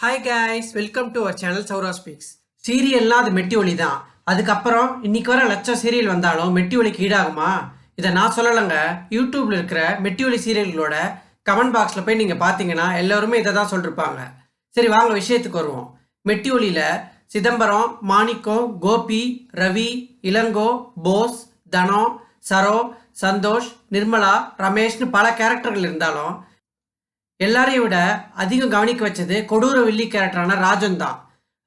Hi guys welcome to our channel Saura speaks சீரியல்னா அது மெட்டி ஒலி தான். அதுக்கப்புறம் இன்னைக்கு வர லட்சம் சீரியல் வந்தாலும் மெட்டி ஒலிக்கு ஈடாகுமா? இதை நான் சொல்லலைங்க. யூடியூப்ல இருக்கிற மெட்டி ஒலி சீரியல்களோட கமெண்ட் பாக்ஸில் போய் நீங்கள் பார்த்தீங்கன்னா எல்லோருமே இதை தான் சொல்லிருப்பாங்க. சரி வாங்க விஷயத்துக்கு வருவோம். மெட்டி ஒலியில் சிதம்பரம் மாணிக்கம் கோபி ரவி இளங்கோ போஸ் தனோ சரோ சந்தோஷ் நிர்மலா ரமேஷ்னு பல கேரக்டர்கள் இருந்தாலும் எல்லாரையும் விட அதிகம் கவனிக்க வச்சது கொடூர வில்லி கேரக்டரான ராஜன் தான்.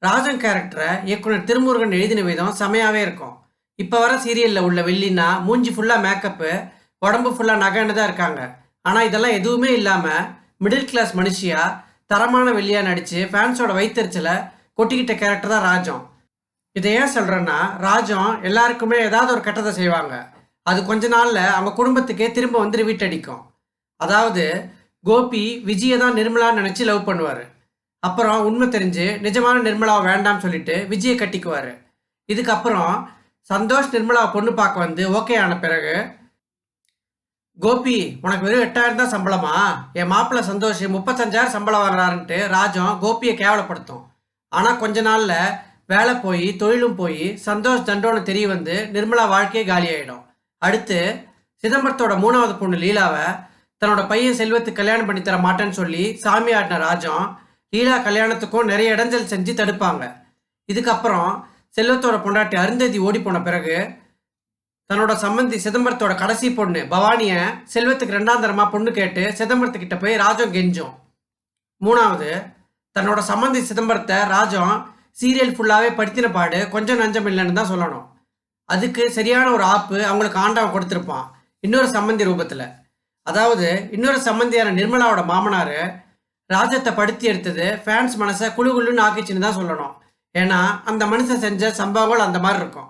ராஜன் கேரக்டரை இயக்குனர் திருமுருகன் எழுதின விதம் செமையாகவே இருக்கும். இப்போ வர சீரியலில் உள்ள வில்லினா மூஞ்சி ஃபுல்லாக மேக்கப்பு உடம்பு ஃபுல்லாக நகைன்னு தான் இருக்காங்க. ஆனால் இதெல்லாம் எதுவுமே இல்லாமல் மிடில் கிளாஸ் மனுஷியா தரமான வெள்ளியாக நடித்து ஃபேன்ஸோட வைத்தறிச்சலை கொட்டிக்கிட்ட கேரக்டர் தான் ராஜம் இதை ஏன் சொல்கிறேன்னா ராஜம் எல்லாருக்குமே ஏதாவது ஒரு கெட்டதை செய்வாங்க. அது கொஞ்ச நாளில் அவங்க குடும்பத்துக்கே திரும்ப வந்து வீட்டடிக்கும். அதாவது கோபி விஜயை தான் நிர்மலான்னு நினச்சி லவ் பண்ணுவார். அப்புறம் உண்மை தெரிஞ்சு நிஜமான நிர்மலாவை வேண்டாம்னு சொல்லிட்டு விஜயை கட்டிக்குவார். இதுக்கப்புறம் சந்தோஷ் நிர்மலா பொண்ணு பார்க்க வந்து ஓகே ஆன பிறகு கோபி உனக்கு வெறும் எட்டாயிரம் தான் சம்பளமா? என் மாப்பிள்ளை சந்தோஷ் முப்பத்தஞ்சாயிரம் சம்பளம் வர்றாருன்ட்டு ராஜம் கோபியை கேவலப்படுத்தும். ஆனால் கொஞ்ச நாளில் வேலை போய் தொழிலும் போய் சந்தோஷ் தண்டோன்னு தெரிய வந்து நிர்மலா வாழ்க்கையே காலியாயிடும். அடுத்து சிதம்பரத்தோட மூணாவது பொண்ணு லீலாவை தன்னோட பையன் செல்வத்துக்கு கல்யாணம் பண்ணி தர மாட்டேன்னு சொல்லி சாமி ஆடின ராஜம் லீலா கல்யாணத்துக்கும் நிறைய இடைஞ்சல் செஞ்சு தடுப்பாங்க. இதுக்கப்புறம் செல்வத்தோட பொண்டாட்டி அருந்ததி ஓடி போன பிறகு தன்னோட சம்மந்தி சிதம்பரத்தோட கடைசி பொண்ணு பவானிய செல்வத்துக்கு ரெண்டாந்தரமா பொண்ணு கேட்டு சிதம்பரத்துக்கிட்ட போய் ராஜம் கெஞ்சும். மூணாவது தன்னோட சம்மந்தி சிதம்பரத்தை ராஜம் சீரியல் ஃபுல்லாகவே படுத்தின பாடு கொஞ்சம் நஞ்சம் இல்லைன்னு தான் சொல்லணும். அதுக்கு சரியான ஒரு ஆப்பு அவங்களுக்கு ஆண்டவன் கொடுத்துருப்பான். இன்னொரு சம்மந்தி ரூபத்தில். அதாவது இன்னொரு சம்மந்தியான நிர்மலாவோட மாமனார் ராஜத்தை படுத்தி எடுத்தது ஃபேன்ஸ் மனசை குழு குழுன்னு ஆக்கிச்சுன்னு தான் சொல்லணும். ஏன்னா அந்த மனுஷன் செஞ்ச சம்பவங்கள் அந்த மாதிரி இருக்கும்.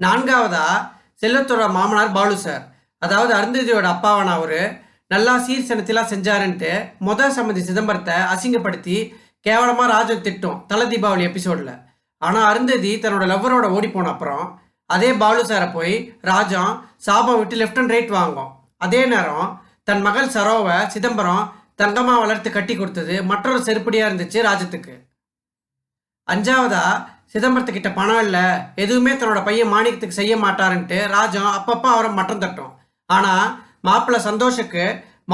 நான்காவதா செல்லத்தோட மாமனார் பாலு சார். அதாவது அருந்ததியோட அப்பாவான அவர். நல்லா சீர்சனத்திலாம் செஞ்சாருன்ட்டு முதல் சம்மதி சிதம்பரத்தை அசிங்கப்படுத்தி கேவலமாக ராஜன் திட்டும் தல தீபாவளி எபிசோட்ல ஆனால் அருந்ததி தன்னோட லவ்வரோட ஓடி போன அப்புறம் அதே பாலு சாரை போய் ராஜம் சாபம் விட்டு லெஃப்ட் அண்ட் ரைட் வாங்கும். அதே நேரம் தன் மகள் சரோவை சிதம்பரம் தங்கமா வளர்த்து கட்டி கொடுத்தது மற்றொரு செருப்படியா இருந்துச்சு ராஜத்துக்கு. அஞ்சாவதா சிதம்பரத்துக்கிட்ட பணம் இல்லை எதுவுமே தன்னோட பையன் மாணிக்கத்துக்கு செய்ய மாட்டாருன்ட்டு ராஜம் அப்பப்போ அவரை மட்டம் தட்டும். ஆனால் மாப்பிள்ளை சந்தோஷுக்கு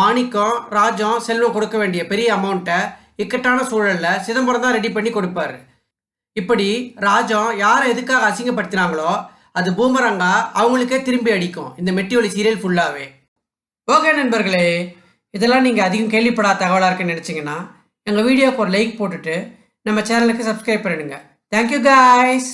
மாணிக்கம் ராஜம் செல்வம் கொடுக்க வேண்டிய பெரிய அமௌண்ட்டை இக்கட்டான சூழலில் சிதம்பரம் தான் ரெடி பண்ணி கொடுப்பாரு. இப்படி ராஜம் யாரை எதுக்காக அசிங்கப்படுத்தினாங்களோ அது பூமரங்கா அவங்களுக்கே திரும்பி அடிக்கும். இந்த மெட்டியொலி சீரியல் ஃபுல்லாகவே ஓகே நண்பர்களே இதெல்லாம் நீங்கள் அதிகம் கேள்விப்படாத தகவலாக இருக்குன்னு நினச்சிங்கன்னா எங்கள் வீடியோக்கு ஒரு லைக் போட்டுட்டு நம்ம சேனலுக்கு சப்ஸ்கிரைப் பண்ணிடுங்க. Thank you guys